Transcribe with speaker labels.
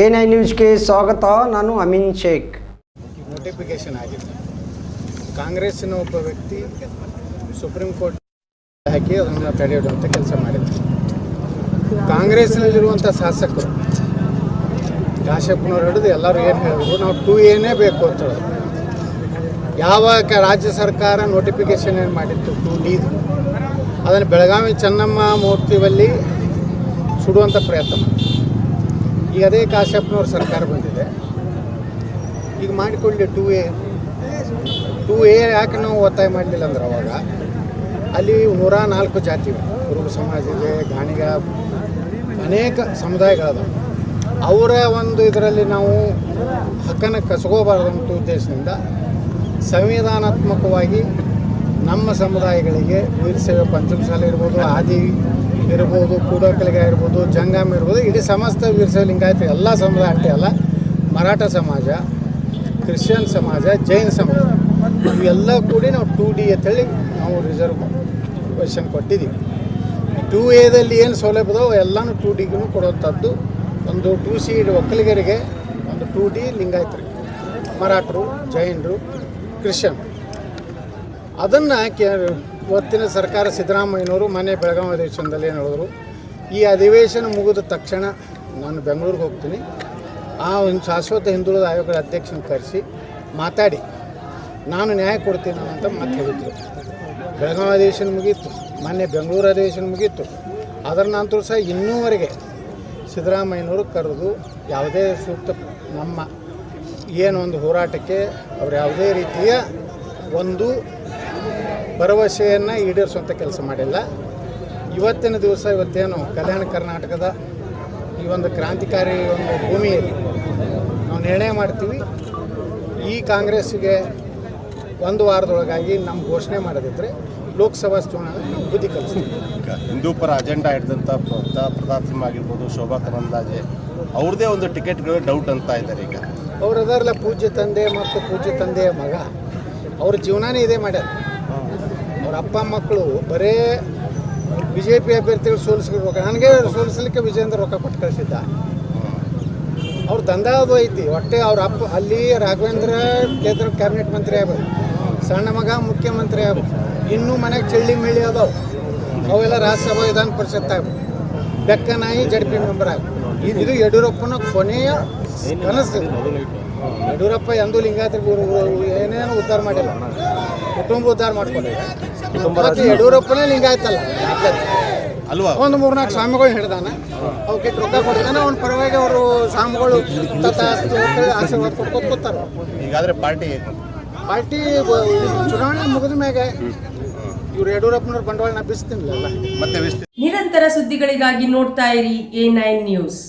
Speaker 1: A nine ನ್ಯೂಸ್ಗೆ ಸ್ವಾಗತ, ನಾನು ಅಮಿನ್ ಶೇಖ್.
Speaker 2: ನೋಟಿಫಿಕೇಶನ್ ಆಗಿದೆ ಕಾಂಗ್ರೆಸ್ಸಿನ ಒಬ್ಬ ವ್ಯಕ್ತಿ ಸುಪ್ರೀಂ ಕೋರ್ಟ್ ಹಾಕಿ ಅದನ್ನು ತಡೆಯುವಂಥ ಕೆಲಸ ಮಾಡಿದ್ರು. ಕಾಂಗ್ರೆಸ್ನಲ್ಲಿರುವಂಥ ಶಾಸಕರು ಶಾಸಕನವ್ರು ಹಿಡಿದು ಎಲ್ಲರೂ ಏನು ಹೇಳಿದ್ರು, ನಾವು ಟೂ ಏನೇ ಬೇಕು ಅಂತ ಹೇಳಿದ್ರು ಯಾವ ರಾಜ್ಯ ಸರ್ಕಾರ ನೋಟಿಫಿಕೇಶನ್ ಏನು ಮಾಡಿತ್ತು? ಟೂ ಡಿ ಅದನ್ನು ಬೆಳಗಾವಿ ಚೆನ್ನಮ್ಮ ಮೂರ್ತಿವಲ್ಲಿ ಸುಡುವಂಥ ಪ್ರಯತ್ನ. ಈಗ ಅದೇ ಕಾಶ್ಯಪ್ನವ್ರ ಸರ್ಕಾರ ಬಂದಿದೆ. ಈಗ ಮಾಡಿಕೊಳ್ಳಿ ಟೂ ಎ ಟೂ ಎ ಯಾಕೆ ನಾವು ಒತ್ತಾಯ ಮಾಡಲಿಲ್ಲ ಅಂದ್ರೆ ಅವಾಗ? ಅಲ್ಲಿ ನೂರ ನಾಲ್ಕು ಜಾತಿ ಕುರುಬ ಸಮಾಜ ಗಾಣಿಗ, ಅನೇಕ ಸಮುದಾಯಗಳದಾವೆ. ಅವರ ಒಂದು ಇದರಲ್ಲಿ ನಾವು ಹಕ್ಕನ್ನು ಕಸಗೋಬಾರ್ದಂತ ಉದ್ದೇಶದಿಂದ ಸಂವಿಧಾನಾತ್ಮಕವಾಗಿ ನಮ್ಮ ಸಮುದಾಯಗಳಿಗೆ ವೀರಶೈವ ಪಂಚಮಸಾಲೆ ಇರ್ಬೋದು, ಆದಿ ಇರ್ಬೋದು, ಕೂಡಕಲಿಗ ಇರ್ಬೋದು, ಜಂಗಮ್ ಇರ್ಬೋದು, ಇಡೀ ಸಮಸ್ತ ವೀರಶೈವ ಲಿಂಗಾಯತ ಎಲ್ಲ ಸಮುದಾಯ ಅಷ್ಟೇ ಅಲ್ಲ, ಮರಾಠ ಸಮಾಜ, ಕ್ರಿಶ್ಚಿಯನ್ ಸಮಾಜ, ಜೈನ್ ಸಮಾಜ, ಇವೆಲ್ಲ ಕೂಡಿ ನಾವು ಟೂ ಡಿ ಅಂತೇಳಿ ನಾವು ರಿಸರ್ವೇಷನ್ ಕೊಟ್ಟಿದ್ದೀವಿ. ಟೂ ಎದಲ್ಲಿ ಏನು ಸೌಲಭ್ಯದೋ ಎಲ್ಲನೂ ಟೂ ಡಿಗೂ ಕೊಡುವಂಥದ್ದು. ಒಂದು ಟೂ ಸಿ ಒಕ್ಕಲಿಗರಿಗೆ ಒಂದು ಟೂ ಡಿ ಲಿಂಗಾಯತರಿಗೆ, ಮರಾಠರು, ಜೈನರು, ಕ್ರಿಶ್ಚಿಯನ್. ಅದನ್ನು ಕೆ ಇವತ್ತಿನ ಸರ್ಕಾರ ಸಿದ್ದರಾಮಯ್ಯನವರು ಮನೆ ಬೆಳಗಾವಿ ಅಧಿವೇಶನದಲ್ಲಿ ಏನು ಹೇಳಿದ್ರು, ಈ ಅಧಿವೇಶನ ಮುಗಿದ ತಕ್ಷಣ ನಾನು ಬೆಂಗಳೂರಿಗೆ ಹೋಗ್ತೀನಿ. ಆ ಒಂದು ಶಾಶ್ವತ ಹಿಂದುಳಿದ ಆಯೋಗದ ಅಧ್ಯಕ್ಷನ ಕರೆಸಿ ಮಾತಾಡಿ. ನಾನು ನ್ಯಾಯ ಕೊಡ್ತೀನಿ ಅಂತ ಮತ್ತೆ ಹೇಳಿದ್ರು. ಬೆಳಗಾವಿ ಅಧಿವೇಶನ ಮುಗೀತು, ಮೊನ್ನೆ ಬೆಂಗಳೂರು ಅಧಿವೇಶನ ಮುಗೀತು. ಅದರ ನಂತರ ಸಹ ಇನ್ನೂವರೆಗೆ ಸಿದ್ದರಾಮಯ್ಯನವರು ಕರೆದು ಯಾವುದೇ ಸೂಕ್ತ ನಮ್ಮ ಏನು ಒಂದು ಹೋರಾಟಕ್ಕೆ ಅವರು ಯಾವುದೇ ರೀತಿಯ ಒಂದು ಭರವಸೆಯನ್ನು ಈಡೇರಿಸುವಂಥ ಕೆಲಸ ಮಾಡಿಲ್ಲ. ಇವತ್ತಿನ ದಿವಸ ಇವತ್ತೇನು ಕಲ್ಯಾಣ ಕರ್ನಾಟಕದ ಈ ಒಂದು ಕ್ರಾಂತಿಕಾರಿ ಒಂದು ಭೂಮಿಯಲ್ಲಿ ನಾವು ನಿರ್ಣಯ ಮಾಡ್ತೀವಿ. ಈ ಕಾಂಗ್ರೆಸ್ಸಿಗೆ ಒಂದು ವಾರದೊಳಗಾಗಿ ನಮ್ಮ ಘೋಷಣೆ ಮಾಡೋದಿದ್ರೆ ಲೋಕಸಭಾ ಚುನಾವಣೆ ನಾವು ಬುದ್ಧಿ ಕಲಿಸ್ತೀವಿ.
Speaker 3: ಹಿಂದೂ ಹಿಂದೂಪರ ಅಜೆಂಡಾ ಹಿಡಿದಂಥ ಪ್ರತಾ- ಪ್ರತಾಪ್ ಸಿಂಹ ಆಗಿರ್ಬೋದು ಶೋಭಾ ಕರಂದಾಜೆ ಅವ್ರದ್ದೇ ಒಂದು ಟಿಕೆಟ್ಗಳು ಡೌಟ್ ಅಂತ ಇದ್ದಾರೆ ಈಗ.
Speaker 2: ಅವ್ರು ಅದಾರಲ್ಲ ಪೂಜ್ಯ ತಂದೆ ಮತ್ತು ಪೂಜ್ಯ ತಂದೆಯ ಮಗ. ಅವ್ರ ಜೀವನಾನೇ ಇದೇ ಮಾಡ್ಯಾರ. ಅವ್ರ ಅಪ್ಪ ಮಕ್ಕಳು ಬರೇ ಬಿ ಜೆ ಪಿ ಅಭ್ಯರ್ಥಿಗಳು ಸೋಲಿಸ್ಕೊಡ್ಬೇಕು ನನಗೆ ಸೋಲಿಸ್ಲಿಕ್ಕೆ ವಿಜೇಂದ್ರ ರೊಕ್ಕ ಕೊಟ್ಟು ಕಳಿಸಿದ್ದ. ಅವ್ರ ದಂಧ ಅದು ಐತಿ. ಒಟ್ಟೆ ಅವ್ರ ಅಪ್ಪ, ಅಲ್ಲಿ ರಾಘವೇಂದ್ರ ಕೇಂದ್ರ ಕ್ಯಾಬಿನೆಟ್ ಮಂತ್ರಿ ಆಗ್ಬೇಕು. ಸಣ್ಣ ಮಗ ಮುಖ್ಯಮಂತ್ರಿ ಆಗ್ಬೇಕು. ಇನ್ನೂ ಮನೆಗೆ ಚಳ್ಳಿ ಮಿಳ್ಳಿ ಅದಾವೆ. ಅವೆಲ್ಲ ರಾಜ್ಯಸಭಾ ವಿಧಾನ ಪರಿಷತ್ ಆಗ್ಬೇಕು. ಬೆಕ್ಕ ನಾಯಿ ಜಡ್ ಪಿ ಮೆಂಬರ್ ಆಗ ಇದು- ಯಡಿಯೂರಪ್ಪನ ಕೊನೆಯ ಕನಸು. ಯಡಿಯೂರಪ್ಪ ಎಂದೂ ಲಿಂಗಾತ್ರಿ ಏನೇನು ಉದ್ಧಾರ ಮಾಡಿಲ್ಲ. ಕುಟುಂಬ ಉದ್ಧಾರ ಮಾಡ್ಕೊಂಡಿಲ್ಲ ಮತ್ತೆ ಯಡಿಯೂರಪ್ಪನೇ ಲಿಂಗಾಯತಲ್ಲ
Speaker 3: ಅಲ್ವಾ?
Speaker 2: ಒಂದು ಮೂರ್ನಾಲ್ಕು ಸ್ವಾಮಿಗಳು ಹಿಡ್ದಾನ. ಅವಕ್ಕೆ ರೊಕ್ಕ ಕೊಡ್ತಾನೆ ಅವ್ನ ಪರವಾಗಿ ಅವರು ಸ್ವಾಮಿಗಳು ಆಶೀರ್ವಾದ ಕೊಟ್ಕೊತ ಕೂತಾರ
Speaker 3: ಈಗಾದ್ರೆ ಪಾರ್ಟಿ
Speaker 2: ಪಾರ್ಟಿ ಚುನಾವಣೆ ಮುಗಿದ ಮ್ಯಾಗ ಇವ್ರು ಯಡಿಯೂರಪ್ಪನವ್ರ ಬಂಡವಾಳ ಬಿಸ್ತೀನಿ ಬಿಸ್ತಿನ್ಲಲ್ಲ
Speaker 3: ಮತ್ತೆ
Speaker 4: ನಿರಂತರ ಸುದ್ದಿಗಳಿಗಾಗಿ ನೋಡ್ತಾ ಇರಿ ಎ ನೈನ್ ನ್ಯೂಸ್.